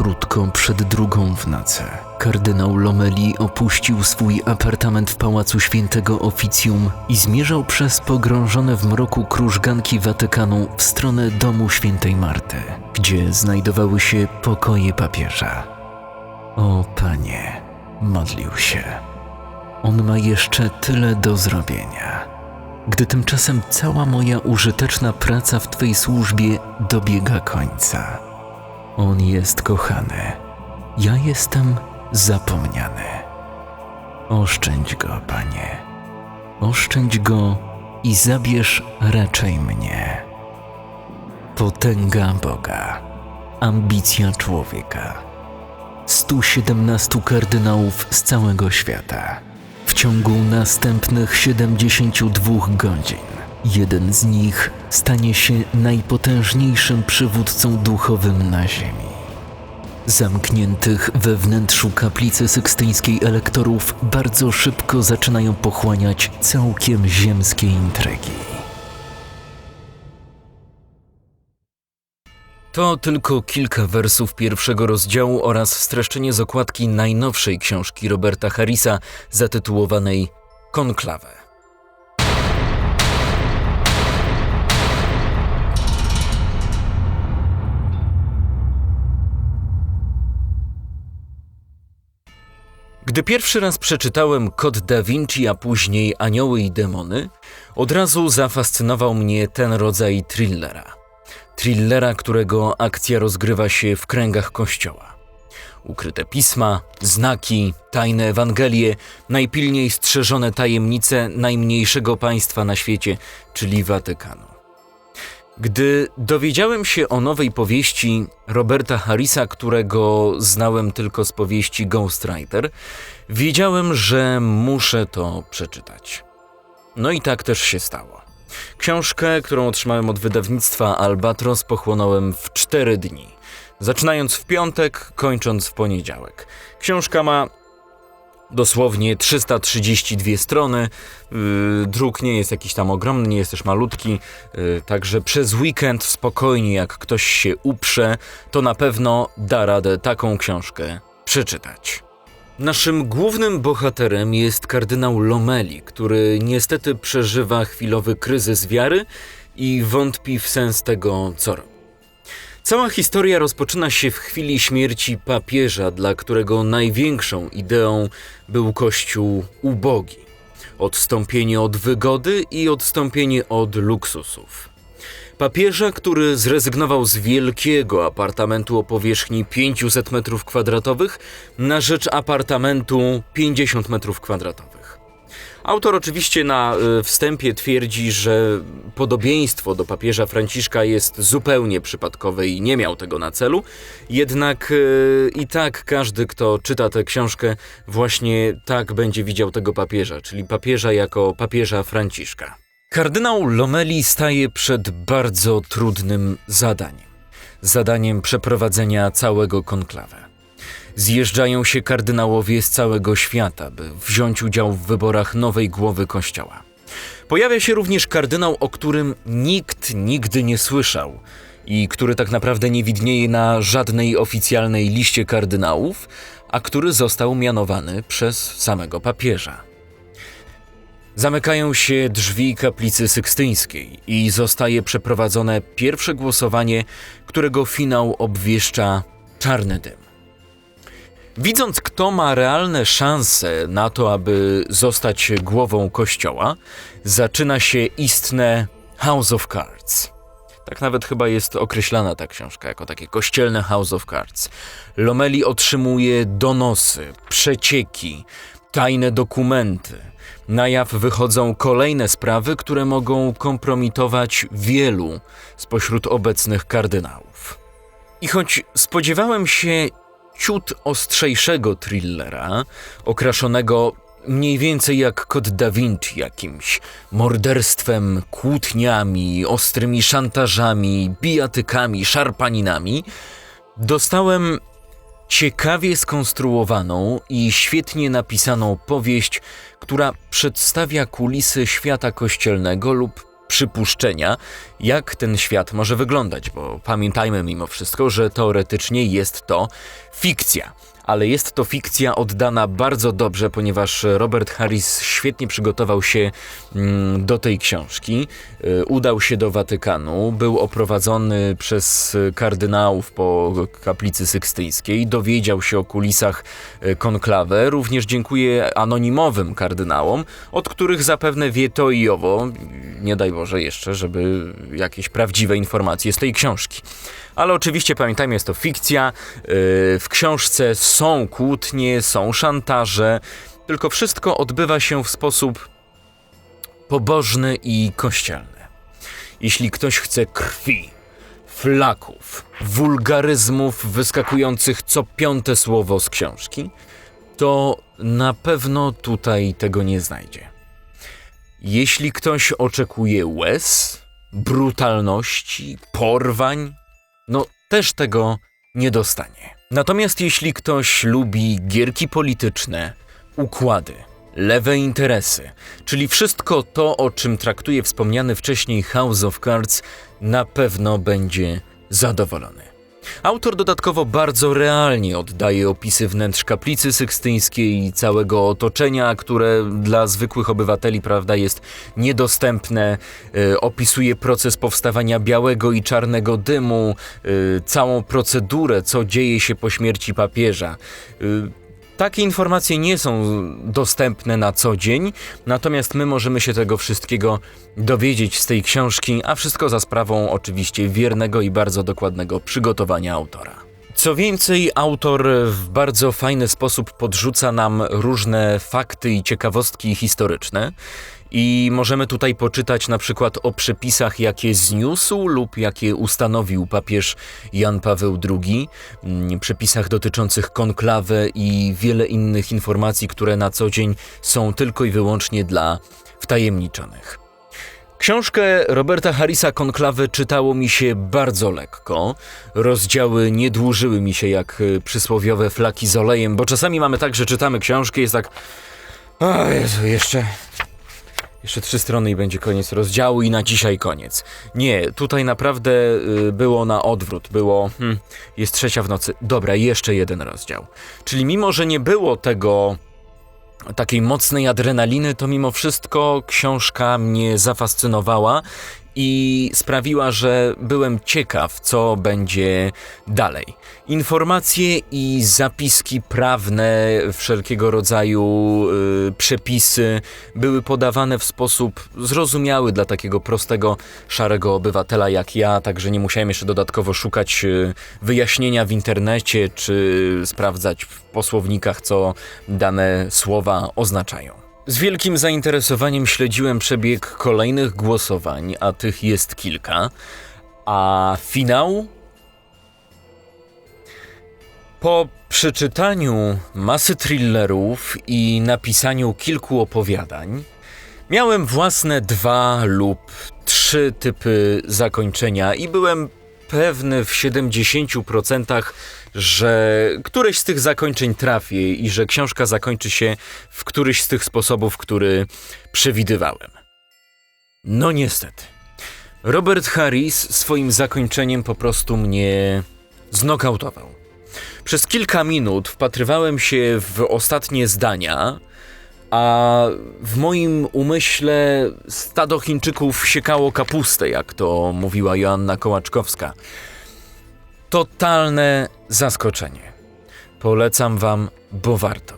Krótko przed drugą w nocy kardynał Lomeli opuścił swój apartament w Pałacu Świętego Oficjum i zmierzał przez pogrążone w mroku krużganki Watykanu w stronę domu Świętej Marty, gdzie znajdowały się pokoje papieża. O panie, modlił się. On ma jeszcze tyle do zrobienia. Gdy tymczasem cała moja użyteczna praca w Twej służbie dobiega końca. On jest kochany. Ja jestem zapomniany. Oszczędź go, panie. Oszczędź go i zabierz raczej mnie. Potęga Boga, ambicja człowieka. 117 kardynałów z całego świata. W ciągu następnych 72 godzin jeden z nich stanie się najpotężniejszym przywódcą duchowym na Ziemi. Zamkniętych we wnętrzu kaplicy sykstyńskiej elektorów bardzo szybko zaczynają pochłaniać całkiem ziemskie intrygi. To tylko kilka wersów pierwszego rozdziału oraz streszczenie z okładki najnowszej książki Roberta Harrisa zatytułowanej Konklawę. Gdy pierwszy raz przeczytałem Kod Da Vinci, a później Anioły i Demony, od razu zafascynował mnie ten rodzaj thrillera. Thrillera, którego akcja rozgrywa się w kręgach kościoła. Ukryte pisma, znaki, tajne Ewangelie, najpilniej strzeżone tajemnice najmniejszego państwa na świecie, czyli Watykanu. Gdy dowiedziałem się o nowej powieści Roberta Harrisa, którego znałem tylko z powieści Ghostwriter, wiedziałem, że muszę to przeczytać. No i tak też się stało. Książkę, którą otrzymałem od wydawnictwa Albatros, pochłonąłem w cztery dni. Zaczynając w piątek, kończąc w poniedziałek. Książka ma dosłownie 332 strony. Yy, druk nie jest jakiś tam ogromny, nie jest też malutki, yy, także przez weekend spokojnie, jak ktoś się uprze, to na pewno da radę taką książkę przeczytać. Naszym głównym bohaterem jest kardynał Lomeli, który niestety przeżywa chwilowy kryzys wiary i wątpi w sens tego, co robi. Cała historia rozpoczyna się w chwili śmierci papieża, dla którego największą ideą był Kościół ubogi. Odstąpienie od wygody i odstąpienie od luksusów. Papieża, który zrezygnował z wielkiego apartamentu o powierzchni 500 m2 na rzecz apartamentu 50 m2. Autor oczywiście na y, wstępie twierdzi, że podobieństwo do papieża Franciszka jest zupełnie przypadkowe i nie miał tego na celu. Jednak y, i tak każdy, kto czyta tę książkę, właśnie tak będzie widział tego papieża, czyli papieża jako papieża Franciszka. Kardynał Lomeli staje przed bardzo trudnym zadaniem. Zadaniem przeprowadzenia całego konklawę. Zjeżdżają się kardynałowie z całego świata, by wziąć udział w wyborach nowej głowy kościoła. Pojawia się również kardynał, o którym nikt nigdy nie słyszał i który tak naprawdę nie widnieje na żadnej oficjalnej liście kardynałów, a który został mianowany przez samego papieża. Zamykają się drzwi kaplicy sykstyńskiej i zostaje przeprowadzone pierwsze głosowanie, którego finał obwieszcza czarny dym. Widząc, kto ma realne szanse na to, aby zostać głową kościoła, zaczyna się istne House of Cards. Tak nawet chyba jest określana ta książka jako takie kościelne House of Cards. Lomeli otrzymuje donosy, przecieki, tajne dokumenty. Na jaw wychodzą kolejne sprawy, które mogą kompromitować wielu spośród obecnych kardynałów. I choć spodziewałem się ciut ostrzejszego thrillera, okraszonego mniej więcej jak kod Da Vinci jakimś morderstwem, kłótniami, ostrymi szantażami, bijatykami, szarpaninami, dostałem ciekawie skonstruowaną i świetnie napisaną powieść, która przedstawia kulisy świata kościelnego lub przypuszczenia, jak ten świat może wyglądać, bo pamiętajmy mimo wszystko, że teoretycznie jest to fikcja ale jest to fikcja oddana bardzo dobrze, ponieważ Robert Harris świetnie przygotował się mm, do tej książki. Y, udał się do Watykanu, był oprowadzony przez kardynałów po kaplicy sykstyjskiej, dowiedział się o kulisach y, konklawy. Również dziękuję anonimowym kardynałom, od których zapewne wie to i owo. Nie daj Boże jeszcze, żeby jakieś prawdziwe informacje z tej książki. Ale oczywiście pamiętajmy, jest to fikcja. Y, w książce są kłótnie, są szantaże, tylko wszystko odbywa się w sposób pobożny i kościelny. Jeśli ktoś chce krwi, flaków, wulgaryzmów wyskakujących co piąte słowo z książki, to na pewno tutaj tego nie znajdzie. Jeśli ktoś oczekuje łez, brutalności, porwań, no też tego nie dostanie. Natomiast jeśli ktoś lubi gierki polityczne, układy, lewe interesy, czyli wszystko to, o czym traktuje wspomniany wcześniej House of Cards, na pewno będzie zadowolony. Autor dodatkowo bardzo realnie oddaje opisy wnętrz kaplicy sykstyńskiej i całego otoczenia, które dla zwykłych obywateli, prawda, jest niedostępne. Y, opisuje proces powstawania białego i czarnego dymu, y, całą procedurę, co dzieje się po śmierci papieża. Y, takie informacje nie są dostępne na co dzień, natomiast my możemy się tego wszystkiego dowiedzieć z tej książki, a wszystko za sprawą oczywiście wiernego i bardzo dokładnego przygotowania autora. Co więcej, autor w bardzo fajny sposób podrzuca nam różne fakty i ciekawostki historyczne. I możemy tutaj poczytać na przykład o przepisach, jakie zniósł lub jakie ustanowił papież Jan Paweł II, mm, przepisach dotyczących konklawy i wiele innych informacji, które na co dzień są tylko i wyłącznie dla wtajemniczonych. Książkę Roberta Harrisa Konklawy czytało mi się bardzo lekko. Rozdziały nie dłużyły mi się jak y, przysłowiowe flaki z olejem, bo czasami mamy tak, że czytamy książkę, jest tak. O Jezu, jeszcze. Jeszcze trzy strony i będzie koniec rozdziału, i na dzisiaj koniec. Nie, tutaj naprawdę y, było na odwrót. Było. Hmm, jest trzecia w nocy. Dobra, jeszcze jeden rozdział. Czyli mimo, że nie było tego takiej mocnej adrenaliny, to mimo wszystko książka mnie zafascynowała i sprawiła, że byłem ciekaw, co będzie dalej. Informacje i zapiski prawne, wszelkiego rodzaju y, przepisy były podawane w sposób zrozumiały dla takiego prostego, szarego obywatela jak ja, także nie musiałem jeszcze dodatkowo szukać y, wyjaśnienia w internecie czy sprawdzać w posłownikach, co dane słowa oznaczają. Z wielkim zainteresowaniem śledziłem przebieg kolejnych głosowań, a tych jest kilka. A finał? Po przeczytaniu masy thrillerów i napisaniu kilku opowiadań, miałem własne dwa lub trzy typy zakończenia i byłem pewny w 70%, że któreś z tych zakończeń trafię i że książka zakończy się w któryś z tych sposobów, który przewidywałem. No niestety. Robert Harris swoim zakończeniem po prostu mnie znokautował. Przez kilka minut wpatrywałem się w ostatnie zdania, a w moim umyśle stado Chińczyków siekało kapustę, jak to mówiła Joanna Kołaczkowska. Totalne zaskoczenie. Polecam wam, bo warto.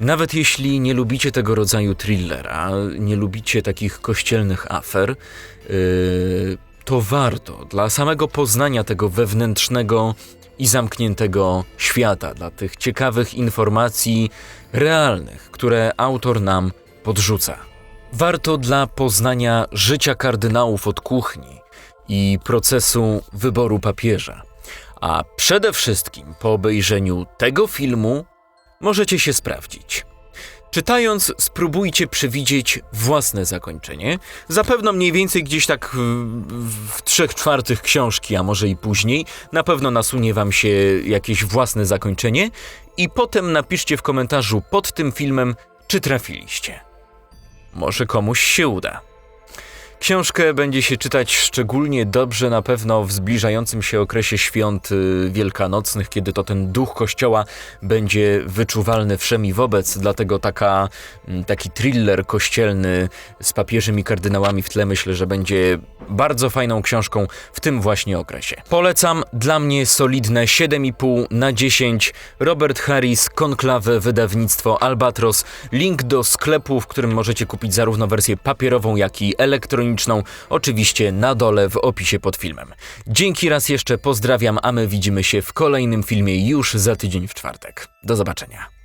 Nawet jeśli nie lubicie tego rodzaju thrillera, nie lubicie takich kościelnych afer, yy, to warto dla samego poznania tego wewnętrznego i zamkniętego świata, dla tych ciekawych informacji realnych, które autor nam podrzuca. Warto dla poznania życia kardynałów od kuchni i procesu wyboru papieża. A przede wszystkim po obejrzeniu tego filmu możecie się sprawdzić. Czytając, spróbujcie przewidzieć własne zakończenie. Zapewne mniej więcej gdzieś tak w, trzech czwartych książki, a może i później, na pewno nasunie wam się jakieś własne zakończenie i potem napiszcie w komentarzu pod tym filmem, czy trafiliście. Może komuś się uda. Książkę będzie się czytać szczególnie dobrze na pewno w zbliżającym się okresie świąt y, wielkanocnych, kiedy to ten duch kościoła będzie wyczuwalny wszem i wobec, dlatego taka, mm, taki thriller kościelny z papieżem i kardynałami w tle myślę, że będzie bardzo fajną książką w tym właśnie okresie. Polecam, dla mnie solidne 7,5 na 10. Robert Harris, Konklawę, wydawnictwo Albatros. Link do sklepu, w którym możecie kupić zarówno wersję papierową, jak i elektroniczną, oczywiście na dole w opisie pod filmem. Dzięki raz jeszcze pozdrawiam, a my widzimy się w kolejnym filmie już za tydzień w czwartek. Do zobaczenia.